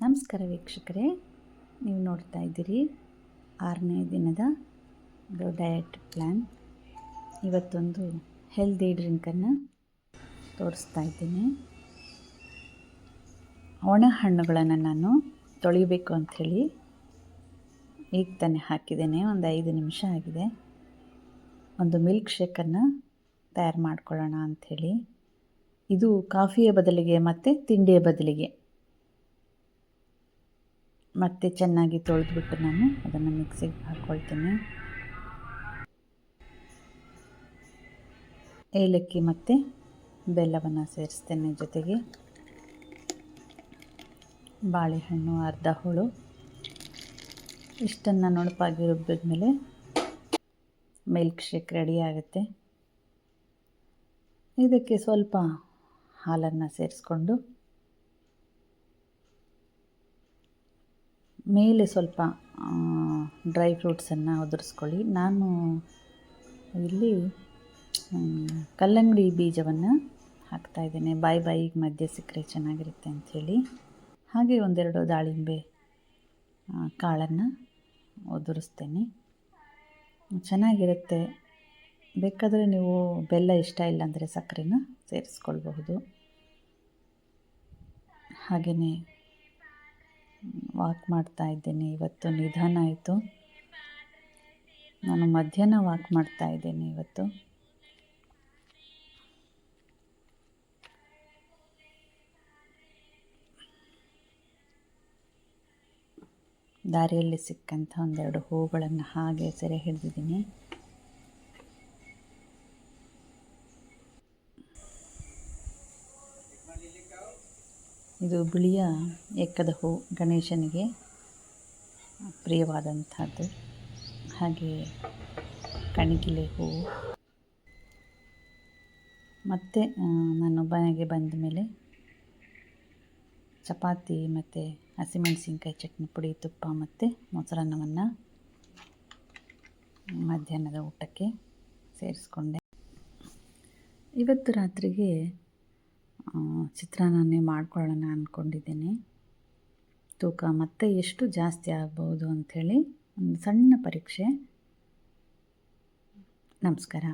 ನಮಸ್ಕಾರ ವೀಕ್ಷಕರೇ, ನೀವು ನೋಡ್ತಾ ಇದ್ದೀರಿ ಆರನೇ ದಿನದ ಡಯಟ್ ಪ್ಲ್ಯಾನ್ ಇವತ್ತೊಂದು ಹೆಲ್ದಿ ಡ್ರಿಂಕನ್ನು ತೋರಿಸ್ತಾ ಇದ್ದೀನಿ. ಒಣ ಹಣ್ಣುಗಳನ್ನು ನಾನು ತೊಳಿಬೇಕು ಅಂಥೇಳಿ ಈಗ ತಾನೇ ಹಾಕಿದ್ದೇನೆ, ಒಂದು ಐದು ನಿಮಿಷ ಆಗಿದೆ. ಒಂದು ಮಿಲ್ಕ್ ಶೇಕನ್ನು ತಯಾರು ಮಾಡ್ಕೊಳ್ಳೋಣ ಅಂಥೇಳಿ ಇದು ಕಾಫಿಯ ಬದಲಿಗೆ ಮತ್ತು ತಿಂಡಿಯ ಬದಲಿಗೆ ಮತ್ತೆ ಚೆನ್ನಾಗಿ ತೊಳೆದ್ಬಿಟ್ಟು ನಾನು ಅದನ್ನು ಮಿಕ್ಸಿಗೆ ಹಾಕ್ಕೊಳ್ತೀನಿ ಏಲಕ್ಕಿ ಮತ್ತು ಬೆಲ್ಲವನ್ನು ಸೇರಿಸ್ತೇನೆ ಜೊತೆಗೆ. ಬಾಳೆಹಣ್ಣು, ಅರ್ಧ ಹೋಳು. ಇಷ್ಟನ್ನು ನುಣುಪಾಗಿ ರುಬ್ಬಿದ್ಮೇಲೆ ಮಿಲ್ಕ್ ಶೇಕ್ ರೆಡಿ ಆಗುತ್ತೆ. ಇದಕ್ಕೆ ಸ್ವಲ್ಪ ಹಾಲನ್ನು ಸೇರಿಸ್ಕೊಂಡು ಮೇಲೆ ಸ್ವಲ್ಪ ಡ್ರೈ ಫ್ರೂಟ್ಸನ್ನು ಉದುರಿಸ್ಕೊಳ್ಳಿ. ನಾನು ಇಲ್ಲಿ ಕಲ್ಲಂಗಡಿ ಬೀಜವನ್ನು ಹಾಕ್ತಾಯಿದ್ದೇನೆ ಬಾಯಿ ಬಾಯಿಗೆ ಮಧ್ಯೆ ಸಿಕ್ಕರೆ ಚೆನ್ನಾಗಿರುತ್ತೆ ಅಂಥೇಳಿ ಹಾಗೆ ಒಂದೆರಡು ದಾಳಿಂಬೆ ಕಾಳನ್ನು ಉದುರಿಸ್ತೇನೆ. ಚೆನ್ನಾಗಿರುತ್ತೆ. ಬೇಕಾದರೆ ನೀವು ಬೆಲ್ಲ ಇಷ್ಟ ಇಲ್ಲಾಂದರೆ ಸಕ್ಕರೆನ ಸೇರಿಸ್ಕೊಳ್ಬಹುದು. ಹಾಗೆಯೇ ವಾಕ್ ಮಾಡ್ತಾ ಇದ್ದೇನೆ. ಇವತ್ತು ನಿಧಾನ ಆಯಿತು. ನಾನು ಮಧ್ಯಾಹ್ನ ವಾಕ್ ಮಾಡ್ತಾ ಇದ್ದೇನೆ ಇವತ್ತು. ದಾರಿಯಲ್ಲಿ ಸಿಕ್ಕಂಥ ಒಂದೆರಡು ಹೂಗಳನ್ನು ಹಾಗೆ ಸೆರೆ ಹಿಡಿದಿದ್ದೀನಿ. ಇದು ಬಿಳಿಯ ಎಕ್ಕದ ಹೂ ಗಣೇಶನಿಗೆ ಪ್ರಿಯವಾದಂಥದ್ದು. ಹಾಗೆ ಕಣಗಿಲೆ ಹೂವು ಮತ್ತು ನಾನು ಮನೆಗೆ ಬಂದ ಮೇಲೆ ಚಪಾತಿ ಮತ್ತು ಹಸಿಮೆಣಸಿನ್ಕಾಯಿ ಚಟ್ನಿ ಪುಡಿ, ತುಪ್ಪ ಮತ್ತು ಮೊಸರನ್ನವನ್ನು ಮಧ್ಯಾಹ್ನದ ಊಟಕ್ಕೆ ಸೇರಿಸ್ಕೊಂಡೆ. ಇವತ್ತು ರಾತ್ರಿಗೆ ಚಿತ್ರಾನ್ನನೇ ಮಾಡ್ಕೊಳ್ಳೋಣ ಅಂದ್ಕೊಂಡಿದ್ದೀನಿ ತೂಕ ಮತ್ತೆ ಎಷ್ಟು ಜಾಸ್ತಿ ಆಗ್ಬೋದು ಅಂಥೇಳಿ ಒಂದು ಸಣ್ಣ ಪರೀಕ್ಷೆ. ನಮಸ್ಕಾರ.